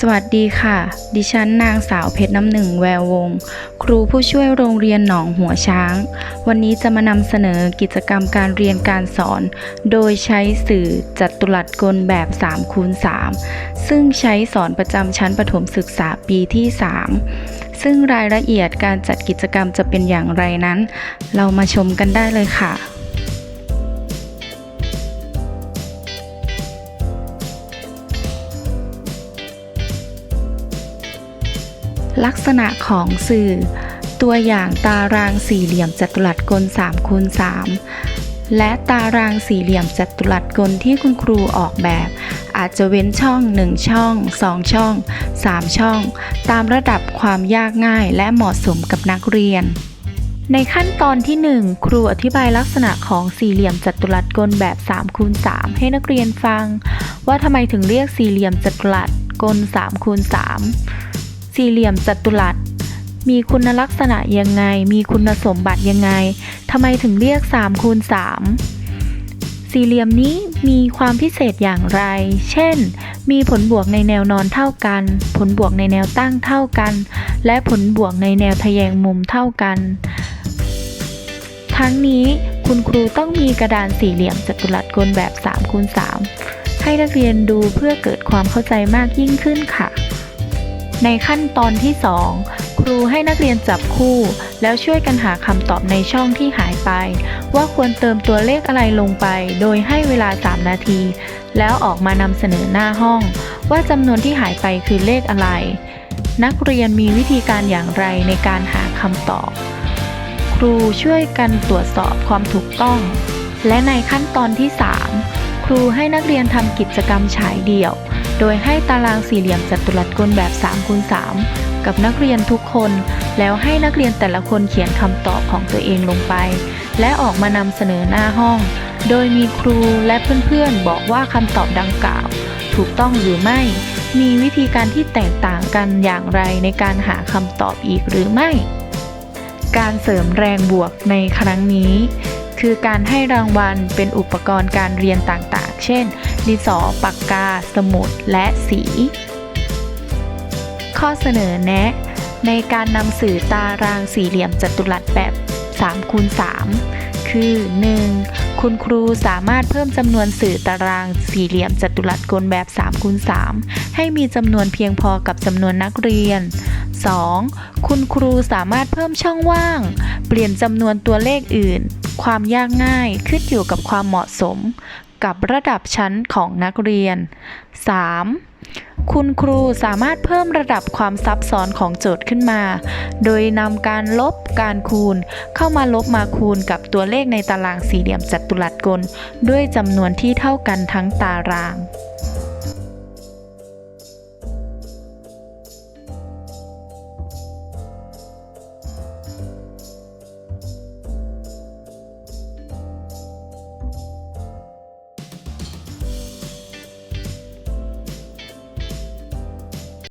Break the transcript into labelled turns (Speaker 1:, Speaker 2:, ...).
Speaker 1: สวัสดีค่ะ ดิฉันนางสาวเพชรน้ำหนึ่งแวววง ครูผู้ช่วยโรงเรียนหนองหัวช้าง วันนี้จะมานำเสนอกิจกรรมการเรียนการสอน โดยใช้สื่อจัตุรัสกลแบบ3คูณ3ซึ่งใช้สอนประจำชั้นประถมศึกษาปีที่ 3 ซึ่งรายละเอียดการจัดกิจกรรมจะเป็นอย่างไรนั้น เรามาชมกันได้เลยค่ะ ลักษณะของสื่อ ตัวอย่างตารางสี่เหลี่ยมจัตุรัสกล3คูณ3และตารางสี่เหลี่ยมจัตุรัสกลที่คุณครูออกแบบ อาจจะเว้นช่อง 1 ช่อง 2 ช่อง 3 ช่อง ตามระดับความยากง่ายและเหมาะสมกับนักเรียนในขั้นตอนที่ 1 ครูอธิบายลักษณะของสี่เหลี่ยมจัตุรัสกลแบบ3คูณ3ให้นักเรียนฟัง ว่าทำไมถึงเรียกสี่เหลี่ยมจัตุรัสกล3คูณ3 สี่เหลี่ยมจัตุรัส มีคุณลักษณะยังไง มีคุณสมบัติยังไงทำไมถึงเรียก3คูณ3สี่เหลี่ยมนี้มีความพิเศษอย่างไร เช่น มีผลบวกในแนวนอนเท่ากัน ผลบวกในแนวตั้งเท่ากัน และผลบวกในแนวทะแยงมุมเท่ากัน ทั้งนี้คุณครูต้องมีกระดานสี่เหลี่ยมจัตุรัสกลแบบ3คูณ3ให้นักเรียนดูเพื่อเกิดความเข้าใจมากยิ่งขึ้นค่ะ ในขั้นตอนที่ 2 ครูให้นักเรียนจับคู่ แล้วช่วยกันหาคำตอบในช่องที่หายไป ว่าควรเติมตัวเลขอะไรลงไป โดยให้เวลา 3 นาที แล้วออกมานำเสนอหน้าห้อง ว่าจำนวนที่หายไปคือเลขอะไร นักเรียนมีวิธีการอย่างไรในการหาคำตอบ ครูช่วยกันตรวจสอบความถูกต้อง และในขั้นตอนที่ 3 ครูให้นักเรียนทำกิจกรรมฉายเดี่ยว โดยให้ตารางสี่เหลี่ยมจัตุรัสกลแบบ3คูณ3กับนักเรียนทุกคน แล้วให้นักเรียนแต่ละคนเขียนคำตอบของตัวเองลงไป และออกมานำเสนอหน้าห้อง โดยมีครูและเพื่อนๆ บอกว่าคำตอบดังกล่าว ถูกต้องหรือไม่ มีวิธีการที่แตกต่างกันอย่างไรในการหาคำตอบอีกหรือไม่ การเสริมแรงบวกในครั้งนี้ คือการให้รางวัลเป็นอุปกรณ์การเรียนต่างๆ เช่น ดินสอปากกา สมุด และสี ข้อเสนอแนะ ในการนำสื่อตารางสี่เหลี่ยมจัตุรัสแบบ3คูณ3คือ 1. คุณครูสามารถเพิ่มจำนวนสื่อตารางสี่เหลี่ยมจัตุรัสกลแบบ3คูณ3ให้มีจำนวนเพียงพอกับจำนวนนักเรียน 2. คุณครูสามารถเพิ่มช่องว่าง เปลี่ยนจำนวนตัวเลขอื่น ความยากง่ายขึ้นอยู่กับความเหมาะสม กับระดับชั้นของนักเรียน 3. คุณครูสามารถเพิ่มระดับความซับซ้อนของโจทย์ขึ้นมา โดยนำการลบการคูณ เข้ามาลบมาคูณกับตัวเลขในตารางสี่เหลี่ยมจัตุรัสกล ด้วยจำนวนที่เท่ากันทั้งตาราง